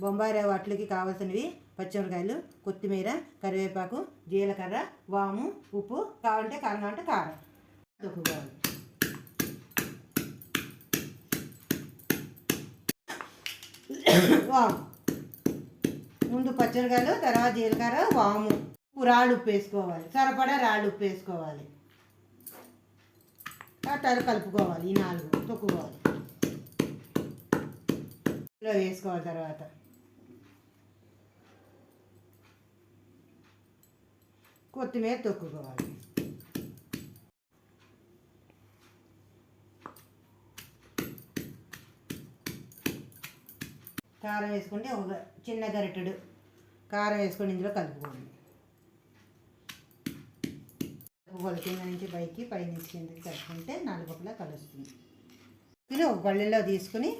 బొంబాయి వాటికి కావాల్సినవి పచ్చిమిరకాయలు కొత్తిమీర కరివేపాకు జీలకర్ర వాము ఉప్పు కావాలంటే కారం కావాలంటే కారం. తొక్కుకోవాలి వాము. ముందు పచ్చిమిరకాయలు తర్వాత జీలకర్ర వాము. ఉప్పు రాళ్ళు ఉప్పు వేసుకోవాలి. సరిపడా రాళ్ళు ఉప్పు వేసుకోవాలి. అట్టారు కలుపుకోవాలి. ఈ నాలుగు తొక్కుకోవాలి. వేసుకోవాలి తర్వాత. కొత్తిమీర తొక్కుకోవాలి కారం వేసుకుంటే ఒక చిన్న గరిటెడు కారం వేసుకొని ఇందులో కలుపుకోండి. కలుపుకోవాలి కింద నుంచి పైకి పై నుంచి కిందకి కలుపుకుంటే నాలుగు కలుస్తుంది. ఇది ఒక పళ్ళెల్లో తీసుకుని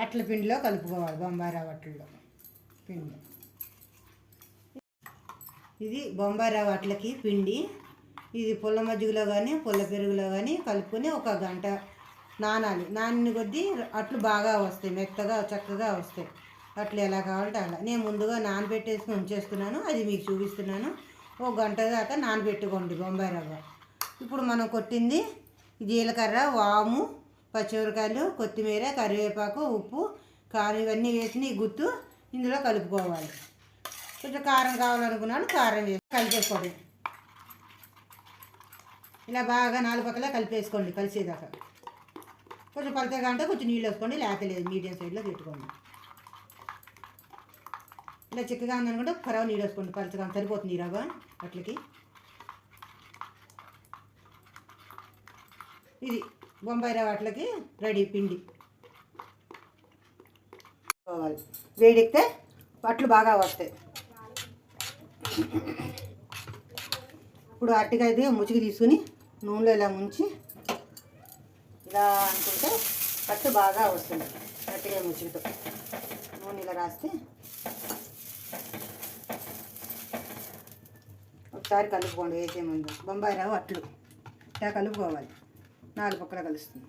అట్ల పిండిలో కలుపుకోవాలి బొంబాయి రవ్వ పిండి. ఇది బొంబాయి రవ్వ అట్లకి పిండి. ఇది పుల్ల మజ్జిగలో కానీ పుల్ల పెరుగులో కానీ కలుపుకొని ఒక గంట నానాలి. నానిన కొద్దీ అట్లు బాగా వస్తాయి మెత్తగా చక్కగా వస్తాయి. అట్లు ఎలా కావాలంటే అలా. నేను ముందుగా నానబెట్టేసి ఉంచేస్తున్నాను. అది మీకు చూపిస్తున్నాను. ఒక గంట దాకా నానబెట్టుకోండి బొంబాయి రవ్వ ఇప్పుడు మనం కొట్టింది జీలకర్ర వాము పచ్చిమిరకాయలు కొత్తిమీర కరివేపాకు ఉప్పు కారం ఇవన్నీ వేసి ఈ గుత్తు ఇందులో కలుపుకోవాలి. కొంచెం కారం కావాలనుకున్నాను కారం వేసి కలిపేసుకోండి. ఇలా బాగా నాలుగు పక్కల కలిపేసుకోండి కలిసేదాకా. కొంచెం పలచగా అంటే కొంచెం నీళ్ళు వేసుకోండి లేకపోతే లేదు మీడియం సైడ్లో పెట్టుకోండి. ఇలా చిక్కగా ఉందనుకుంటే కరవ నీళ్ళు వేసుకోండి పలచగా సరిపోతుంది రవ్వ అట్లకి. ఇది బొంబాయి రవ్వ అట్లకి రెడీ పిండి. పోవాలి వేడెక్కితే పట్లు బాగా వస్తాయి. ఇప్పుడు అట్టికైతే ముచికి తీసుకుని నూనెలో ఇలా ముంచి ఇలా అనుకుంటే పట్టు బాగా వస్తుంది గట్టిగా ముచ్చితో నూనె ఇలా రాస్తే ఒకసారి కలుపుకోండి వేసే ముందు. బొంబాయి రావు అట్లు. ఇలా కలుపుకోవాలి. నాలుగు పక్కల కలుస్తుంది.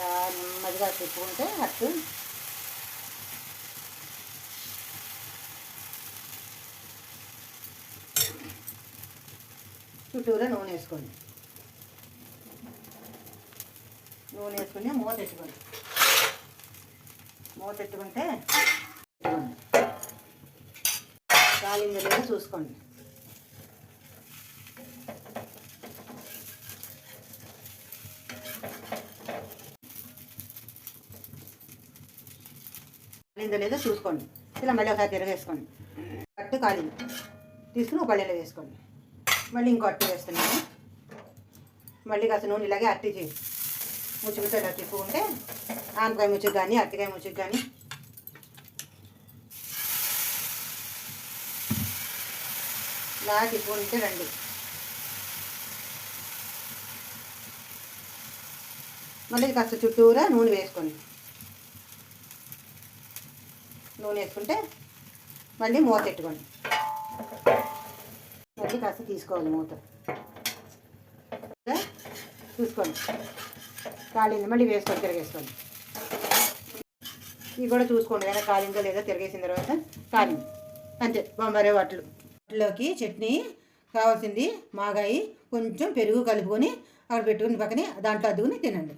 ఇట్లా నెమ్మదిగా తిప్పుకుంటే అట్టు చుట్టూరా నూనె వేసుకోండి. నూనె వేసుకుని మూత ఎట్టుకోండి మూత ఎట్టుకుంటే కాలిందో లేదో చూసుకోండి. కాలిందో లేదో చూసుకోండి. ఇలా మళ్ళీ ఒకసారి తిరగేసుకోండి. కట్టు కాలింది తీసుకుని ఒక పళ్ళెలో వేసుకోండి. మళ్ళీ ఇంకో అట్టి వేస్తున్నాను. మళ్ళీ కాస్త నూనె ఇలాగే అట్టి చేయి. ముచ్చుకుతో ఇలా తిప్పుకుంటే ఆనపకాయ ముచ్చుకు కానీ అట్టికాయ ముచ్చుకు కానీ. ఇలా తిప్పుకుంటే రండి. మళ్ళీ కాస్త చుట్టూరా నూనె వేసుకోండి. నూనె వేసుకుంటే మళ్ళీ మూత పెట్టుకోండి. మళ్ళీ కాస్త తీసుకోవాలి మూత. చూసుకోండి. కాలింది. మళ్ళీ వేసుకొని తిరగేసుకోండి. ఇవి కూడా చూసుకోండి కదా కాలిందో లేదో తిరిగేసిన తర్వాత కాలింది. అంతే. బొమ్మరే వాటిలో. వాటిలోకి చట్నీ కావాల్సింది మాగాయి కొంచెం పెరుగు కలుపుకొని అక్కడ పెట్టుకుని పక్కనే దాంట్లో అద్దుకుని తినండి.